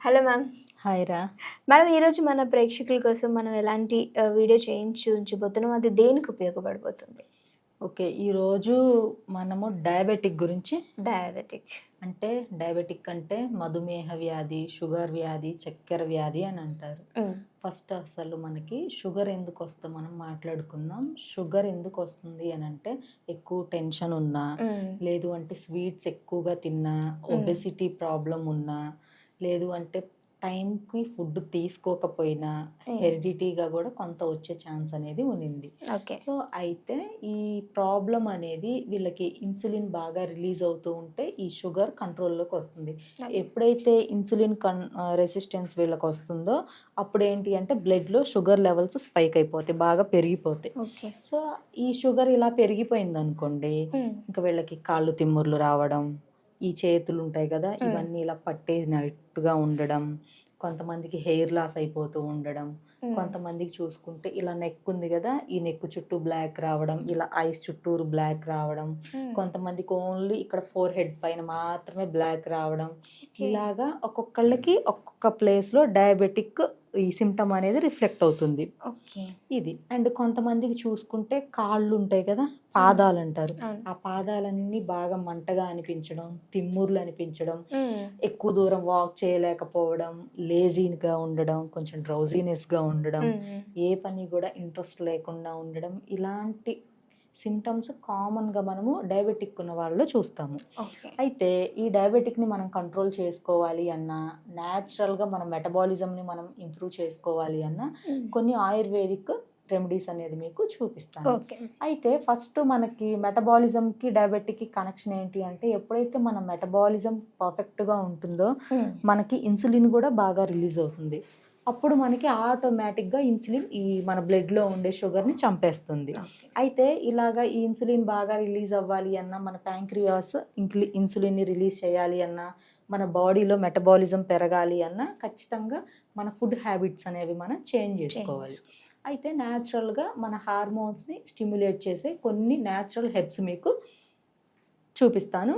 Hello ma'am. Hi రా. Madam ఈరోజు మన ప్రేక్షకుల కోసం మనం ఎలాంటి వీడియో చేయించి ఉంచబోతున్నాం? అది దేనికి ఉపయోగపడిపోతుంది ఓకే ఈరోజు మనము డయాబెటిక్ గురించి డయాబెటిక్. అంటే డయాబెటిక్ అంటే మధుమేహ వ్యాధి షుగర్ వ్యాధి చక్కెర వ్యాధి అని అంటారు. ఫస్ట్ అసలు మనకి షుగర్ ఎందుకు వస్తుందో మనం మాట్లాడుకుందాం. షుగర్ ఎందుకు వస్తుంది అని అంటే ఎక్కువ టెన్షన్ ఉన్నా లేదు అంటే స్వీట్స్ ఎక్కువగా తిన్నా ఒబెసిటీ ప్రాబ్లం ఉన్నా లేదు అంటే టైంకి ఫుడ్ తీసుకోకపోయినా Mm. హెరిడిటీగా కూడా కొంత వచ్చే ఛాన్స్ అనేది ఉన్నింది. ఓకే. సో అయితే ఈ ప్రాబ్లం అనేది వీళ్ళకి ఇన్సులిన్ బాగా రిలీజ్ అవుతూ ఉంటే ఈ షుగర్ కంట్రోల్లోకి వస్తుంది. ఎప్పుడైతే ఇన్సులిన్ కన్ రెసిస్టెన్స్ వీళ్ళకి వస్తుందో అప్పుడు ఏంటి అంటే బ్లడ్లో షుగర్ లెవెల్స్ స్పైక్ అయిపోతాయి బాగా పెరిగిపోతాయి. ఓకే. సో ఈ షుగర్ ఇలా పెరిగిపోయింది అనుకోండి ఇంకా వీళ్ళకి కాళ్ళు తిమ్ముర్లు రావడం ఈ చేతులు ఉంటాయి కదా. ఇవన్నీ ఇలా పట్టేసినట్టుగా ఉండడం కొంతమందికి హెయిర్ లాస్ అయిపోతూ ఉండడం కొంతమందికి చూసుకుంటే ఇలా నెక్ ఉంది కదా ఈ నెక్ చుట్టూ బ్లాక్ రావడం ఇలా ఐస్ చుట్టూరు బ్లాక్ రావడం కొంతమందికి ఓన్లీ ఇక్కడ ఫోర్ హెడ్ పైన మాత్రమే బ్లాక్ రావడం. ఇలాగా ఒక్కొక్కళ్ళకి ఒక్కొక్క ప్లేస్లో డయాబెటిక్ ఈ సిమ్టమ్ అనేది రిఫ్లెక్ట్ అవుతుంది. ఓకే. ఇది. అండ్ కొంతమందికి చూసుకుంటే కాళ్ళు ఉంటాయి కదా పాదాలు అంటారు ఆ పాదాలన్నీ బాగా మంటగా అనిపించడం తిమ్ముర్లు అనిపించడం ఎక్కువ దూరం వాక్ చేయలేకపోవడం లేజీగా ఉండడం కొంచెం డ్రౌజీనెస్గా ఉండడం ఏ పని కూడా ఇంట్రెస్ట్ లేకుండా ఉండడం ఇలాంటి సిమ్టమ్స్ కామన్గా మనము డయాబెటిక్ ఉన్న వాళ్ళలో చూస్తాము అయితే ఈ డయాబెటిక్ని మనం కంట్రోల్ చేసుకోవాలి అన్నా న్యాచురల్గా మన మెటబాలిజంని మనం ఇంప్రూవ్ చేసుకోవాలి అన్నా కొన్ని ఆయుర్వేదిక్ రెమెడీస్ అనేది మీకు చూపిస్తాను. ఓకే. అయితే ఫస్ట్ మనకి మెటబాలిజంకి డయాబెటిక్కి కనెక్షన్ ఏంటి అంటే ఎప్పుడైతే మన మెటబాలిజం పర్ఫెక్ట్గా ఉంటుందో మనకి ఇన్సులిన్ కూడా బాగా రిలీజ్ అవుతుంది. అప్పుడు మనకి ఆటోమేటిక్గా ఇన్సులిన్ ఈ మన బ్లడ్లో ఉండే షుగర్ని చంపేస్తుంది. అయితే ఇలాగా ఈ ఇన్సులిన్ బాగా రిలీజ్ అవ్వాలి అన్నా మన ప్యాంక్రియాస్ ఇన్సులిన్ని రిలీజ్ చేయాలి అన్నా మన బాడీలో మెటబాలిజం పెరగాలి అన్నా ఖచ్చితంగా మన ఫుడ్ హ్యాబిట్స్ అనేవి మనం చేంజ్ చేసుకోవాలి. అయితే న్యాచురల్గా మన హార్మోన్స్ని స్టిమ్యులేట్ చేసే కొన్ని న్యాచురల్ హెబ్స్ మీకు చూపిస్తాను.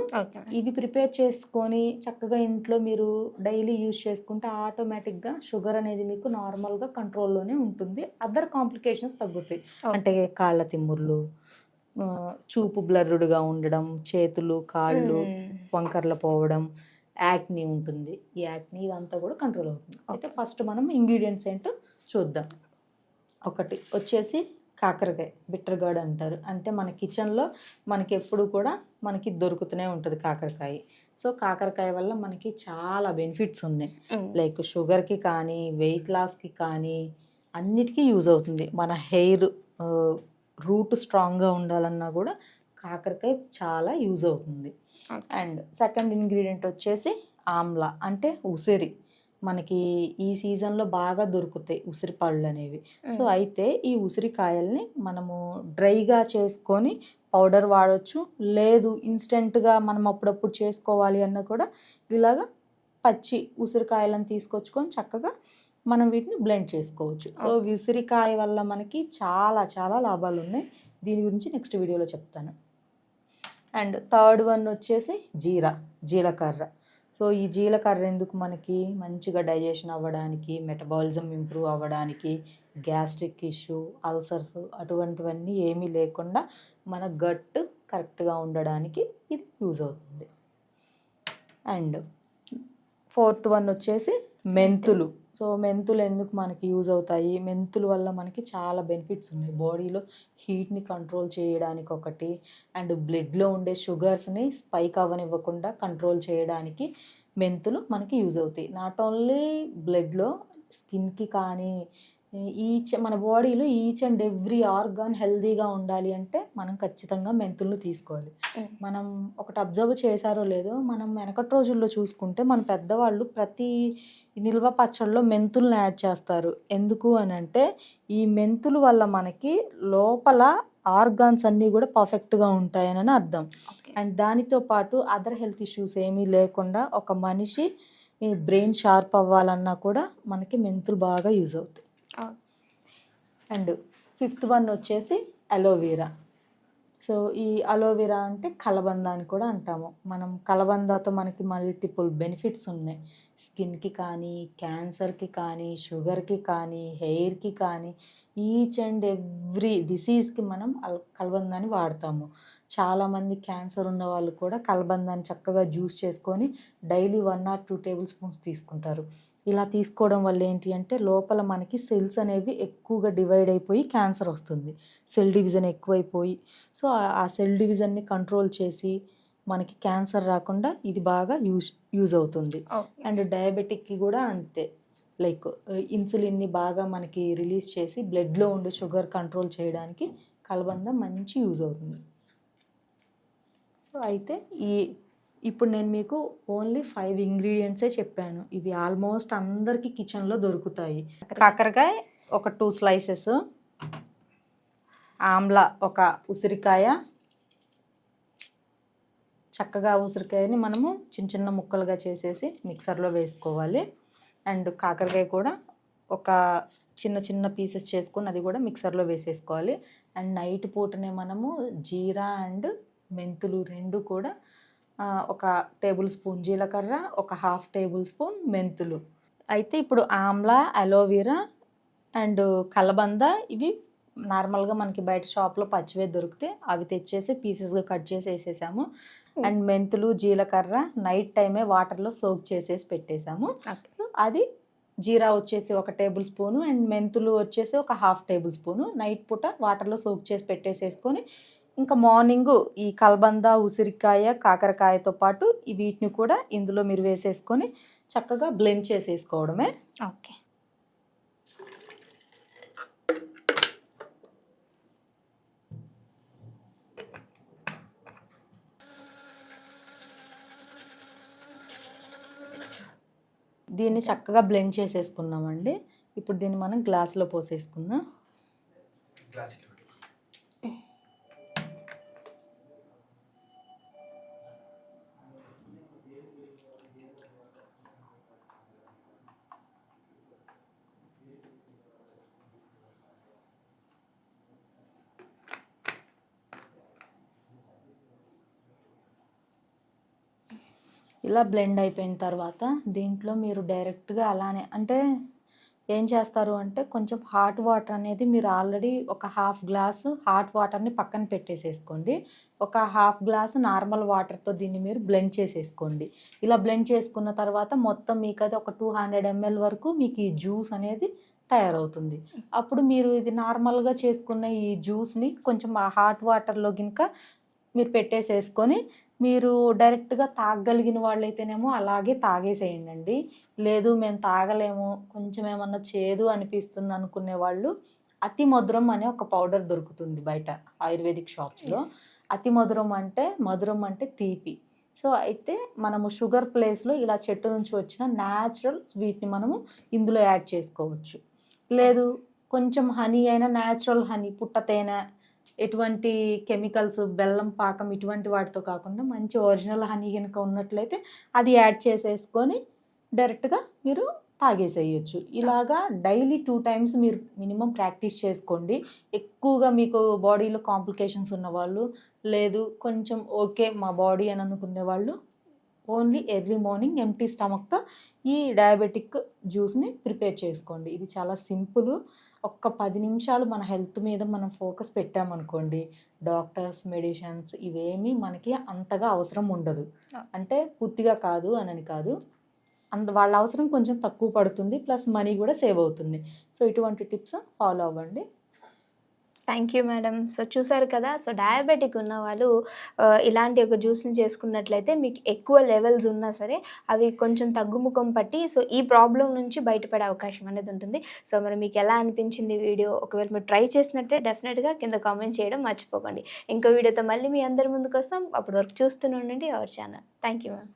ఇవి ప్రిపేర్ చేసుకొని చక్కగా ఇంట్లో మీరు డైలీ యూజ్ చేసుకుంటే ఆటోమేటిక్గా షుగర్ అనేది మీకు నార్మల్గా కంట్రోల్లోనే ఉంటుంది. అదర్ కాంప్లికేషన్స్ తగ్గుతాయి. అంటే కాళ్ళ తిమ్ముర్లు చూపు బ్లర్రుడ్గా ఉండడం చేతులు కాళ్ళు వంకర్ల పోవడం యాక్నీ ఉంటుంది. ఈ యాక్నీ ఇదంతా కూడా కంట్రోల్ అవుతుంది. అయితే ఫస్ట్ మనం ఇంగ్రీడియంట్స్ ఏంటో చూద్దాం. ఒకటి వచ్చేసి కాకరకాయ బిట్టర్ గార్డ్ అంటారు. అంటే మన కిచెన్లో మనకి ఎప్పుడు కూడా మనకి దొరుకుతూనే ఉంటుంది కాకరకాయ. సో కాకరకాయ వల్ల మనకి చాలా బెనిఫిట్స్ ఉన్నాయి. లైక్ షుగర్కి కానీ వెయిట్ లాస్కి కానీ అన్నిటికీ యూజ్ అవుతుంది. మన హెయిర్ రూట్ స్ట్రాంగ్గా ఉండాలన్నా కూడా కాకరకాయ చాలా యూజ్ అవుతుంది. అండ్ సెకండ్ ఇంగ్రీడియంట్ వచ్చేసి ఆమ్లా అంటే ఉసిరి. మనకి ఈ సీజన్లో బాగా దొరుకుతాయి ఉసిరి పళ్ళు అనేవి. సో అయితే ఈ ఉసిరికాయల్ని మనము డ్రైగా చేసుకొని పౌడర్ వాడవచ్చు లేదు ఇన్స్టెంట్గా మనం అప్పుడప్పుడు చేసుకోవాలి అన్న కూడా ఇలాగా పచ్చి ఉసిరికాయలను తీసుకొచ్చుకొని చక్కగా మనం వీటిని బ్లెండ్ చేసుకోవచ్చు. సో ఉసిరికాయ వల్ల మనకి చాలా చాలా లాభాలు ఉన్నాయి. దీని గురించి నెక్స్ట్ వీడియోలో చెప్తాను. అండ్ థర్డ్ వన్ వచ్చేసి జీరా జీలకర్ర. సో ఈ జీలకర్ర ఎందుకు మనకి మంచిగా డైజెషన్ అవ్వడానికి మెటబాలిజం ఇంప్రూవ్ అవ్వడానికి గ్యాస్ట్రిక్ ఇష్యూ అల్సర్స్ అటువంటివన్నీ ఏమీ లేకుండా మన గట్ కరెక్ట్గా ఉండడానికి ఇది యూజ్ అవుతుంది. అండ్ ఫోర్త్ వన్ వచ్చేసి మెంతులు. సో మెంతులు ఎందుకు మనకి యూజ్ అవుతాయి? మెంతుల వల్ల మనకి చాలా బెనిఫిట్స్ ఉన్నాయి. బాడీలో హీట్ని కంట్రోల్ చేయడానికి ఒకటి అండ్ బ్లడ్లో ఉండే షుగర్స్ని స్పైక్ అవ్వనివ్వకుండా కంట్రోల్ చేయడానికి మెంతులు మనకి యూజ్ అవుతాయి. నాట్ ఓన్లీ బ్లడ్లో స్కిన్కి కానీ ఈచ్ మన బాడీలో ఈచ్ అండ్ ఎవ్రీ ఆర్గాన్ హెల్తీగా ఉండాలి అంటే మనం ఖచ్చితంగా మెంతులను తీసుకోవాలి. మనం ఒకటి అబ్జర్వ్ చేశారో లేదో మనం వెనకటి రోజుల్లో చూసుకుంటే మన పెద్దవాళ్ళు ప్రతి నిల్వ పచ్చళ్ళలో మెంతులను యాడ్ చేస్తారు. ఎందుకు అని అంటే ఈ మెంతుల వల్ల మనకి లోపల ఆర్గాన్స్ అన్నీ కూడా పర్ఫెక్ట్గా ఉంటాయని అర్థం. అండ్ దానితో పాటు అదర్ హెల్త్ ఇష్యూస్ ఏమీ లేకుండా ఒక మనిషి బ్రెయిన్ షార్ప్ అవ్వాలన్నా కూడా మనకి మెంతులు బాగా యూజ్ అవుతాయి. అండ్ ఫిఫ్త్ వన్ వచ్చేసి అలోవీరా. సో ఈ అలోవెరా అంటే కలబంద అని కూడా అంటాము. మనం కలబందతో మనకి మల్టిపుల్ బెనిఫిట్స్ ఉన్నాయి. స్కిన్కి కానీ క్యాన్సర్కి కానీ షుగర్కి కానీ హెయిర్కి కానీ ఈచ్ అండ్ ఎవ్రీ డిసీజ్కి మనం అల్- కలబందాన్ని వాడతాము. చాలామంది క్యాన్సర్ ఉన్న వాళ్ళు కూడా కలబందాన్ని చక్కగా జ్యూస్ చేసుకొని daily one or two tablespoons తీసుకుంటారు. ఇలా తీసుకోవడం వల్ల ఏంటి అంటే లోపల మనకి సెల్స్ అనేవి ఎక్కువగా డివైడ్ అయిపోయి క్యాన్సర్ వస్తుంది. సెల్ డివిజన్ ఎక్కువైపోయి. సో ఆ- సెల్ డివిజన్ని కంట్రోల్ చేసి మనకి క్యాన్సర్ రాకుండా ఇది బాగా యూజ్ యూజ్ అవుతుంది. అండ్ డయాబెటిక్కి కూడా అంతే. లైక్ ఇన్సులిన్ని బాగా మనకి రిలీజ్ చేసి బ్లడ్లో ఉండే షుగర్ కంట్రోల్ చేయడానికి కలబంద మంచి యూజ్ అవుతుంది. సో అయితే ఈ ఇప్పుడు నేను మీకు ఓన్లీ ఫైవ్ ఇంగ్రీడియంట్సే చెప్పాను. ఇవి ఆల్మోస్ట్ అందరికీ కిచెన్లో దొరుకుతాయి. కాకరకాయ ఒక టూ స్లైసెస్ ఆమ్లా ఒక ఉసిరికాయ. చక్కగా ఉసిరికాయని మనము చిన్న చిన్న ముక్కలుగా చేసేసి మిక్సర్లో వేసుకోవాలి. అండ్ కాకరకాయ కూడా ఒక చిన్న చిన్న పీసెస్ చేసుకొని అది కూడా మిక్సర్లో వేసేసుకోవాలి. అండ్ నైట్ పూటనే మనము జీరా అండ్ మెంతులు రెండు కూడా ఒక టేబుల్ స్పూన్ జీలకర్ర ఒక హాఫ్ టేబుల్ స్పూన్ మెంతులు. అయితే ఇప్పుడు ఆమ్లా అలోవెరా అండ్ కలబంద ఇవి నార్మల్గా మనకి బయట షాప్లో పచ్చివే దొరికితే అవి తెచ్చేసి పీసెస్గా కట్ చేసి వేసేసాము. అండ్ మెంతులు జీలకర్ర నైట్ టైమే వాటర్లో సోక్ చేసేసి పెట్టేసాము. సో అది జీరా వచ్చేసి ఒక టేబుల్ స్పూను అండ్ మెంతులు వచ్చేసి ఒక హాఫ్ టేబుల్ స్పూను. నైట్ పూట వాటర్లో సోక్ చేసి పెట్టేసేసుకొని ఇంకా మార్నింగ్ ఈ కల్బంద ఉసిరికాయ కాకరకాయతో పాటు ఈ వీటిని కూడా ఇందులో మీరు వేసేసుకొని చక్కగా బ్లెండ్ చేసేసుకోవడమే. ఓకే. దీన్ని చక్కగా బ్లెండ్ చేసేసుకున్నామండి. ఇప్పుడు దీన్ని మనం గ్లాస్లో పోసేసుకుందాం. ఇలా బ్లెండ్ అయిపోయిన తర్వాత దీంట్లో మీరు డైరెక్ట్గా అలానే అంటే ఏం చేస్తారు అంటే కొంచెం హాట్ వాటర్ అనేది మీరు ఆల్రెడీ ఒక హాఫ్ గ్లాసు హాట్ వాటర్ని పక్కన పెట్టేసేసుకోండి. ఒక హాఫ్ గ్లాసు నార్మల్ వాటర్తో దీన్ని మీరు బ్లెండ్ చేసేసుకోండి. ఇలా బ్లెండ్ చేసుకున్న తర్వాత మొత్తం మీకు అది ఒక టూ హండ్రెడ్ ఎంఎల్ వరకు మీకు ఈ జ్యూస్ అనేది తయారవుతుంది. అప్పుడు మీరు ఇది నార్మల్గా చేసుకున్న ఈ జ్యూస్ని కొంచెం ఆ హాట్ వాటర్లో కనుక మీరు పెట్టేసేసుకొని మీరు డైరెక్ట్గా తాగగలిగిన వాళ్ళైతేనేమో అలాగే తాగేసేయండి లేదు మేము తాగలేము కొంచెం ఏమన్నా చేదు అనిపిస్తుంది అనుకునే వాళ్ళు అతి మధురం అనే ఒక పౌడర్ దొరుకుతుంది బయట ఆయుర్వేదిక్ షాప్స్లో. అతి మధురం అంటే మధురం అంటే తీపి. సో అయితే మనము షుగర్ ప్లేస్లో ఇలా చెట్టు నుంచి వచ్చిన న్యాచురల్ స్వీట్ని మనము ఇందులో యాడ్ చేసుకోవచ్చు. లేదు కొంచెం హనీ అయినా న్యాచురల్ హనీ పుట్ట తేనె ఎటువంటి కెమికల్స్ బెల్లం పాకం ఇటువంటి వాటితో కాకుండా మంచి ఒరిజినల్ హనీ కనుక ఉన్నట్లయితే అది యాడ్ చేసేసుకొని డైరెక్ట్గా మీరు తాగేసేయచ్చు. ఇలాగా డైలీ టూ టైమ్స్ మీరు మినిమం ప్రాక్టీస్ చేసుకోండి. ఎక్కువగా మీకు బాడీలో కాంప్లికేషన్స్ ఉన్నవాళ్ళు లేదు కొంచెం ఓకే మా బాడీ అని అనుకునే వాళ్ళు ఓన్లీ ఎర్లీ మార్నింగ్ ఎంటీ స్టమక్తో ఈ డయాబెటిక్ జ్యూస్ని ప్రిపేర్ చేసుకోండి. ఇది చాలా సింపుల్ ఒక్క పది నిమిషాలు మన హెల్త్ మీద మనం ఫోకస్ పెట్టామనుకోండి డాక్టర్స్ మెడిసిన్స్ ఇవేమీ మనకి అంతగా అవసరం ఉండదు. అంటే పూర్తిగా కాదు అనని కాదు. అంత వాళ్ళ అవసరం కొంచెం తక్కువ పడుతుంది ప్లస్ మనీ కూడా సేవ్ అవుతుంది. సో ఇటువంటి టిప్స్ ఫాలో అవ్వండి. థ్యాంక్ యూ మేడం సో చూసారు కదా? సో డయాబెటిక్ ఉన్న వాళ్ళు ఇలాంటి ఒక జ్యూస్ని చేసుకున్నట్లయితే మీకు ఎక్కువ లెవెల్స్ ఉన్నా సరే అవి కొంచెం తగ్గుముఖం పట్టి సో ఈ ప్రాబ్లం నుంచి బయటపడే అవకాశం అనేది ఉంటుంది. సో మరి మీకు ఎలా అనిపించింది వీడియో? ఒకవేళ మీరు ట్రై చేసినట్టే డెఫినెట్గా కింద కామెంట్ చేయడం మర్చిపోకండి. ఇంకో వీడియోతో మళ్ళీ మీ అందరి ముందుకు వస్తాం. అప్పటి వరకు చూస్తూనే ఉండండి our channel thank you ma'am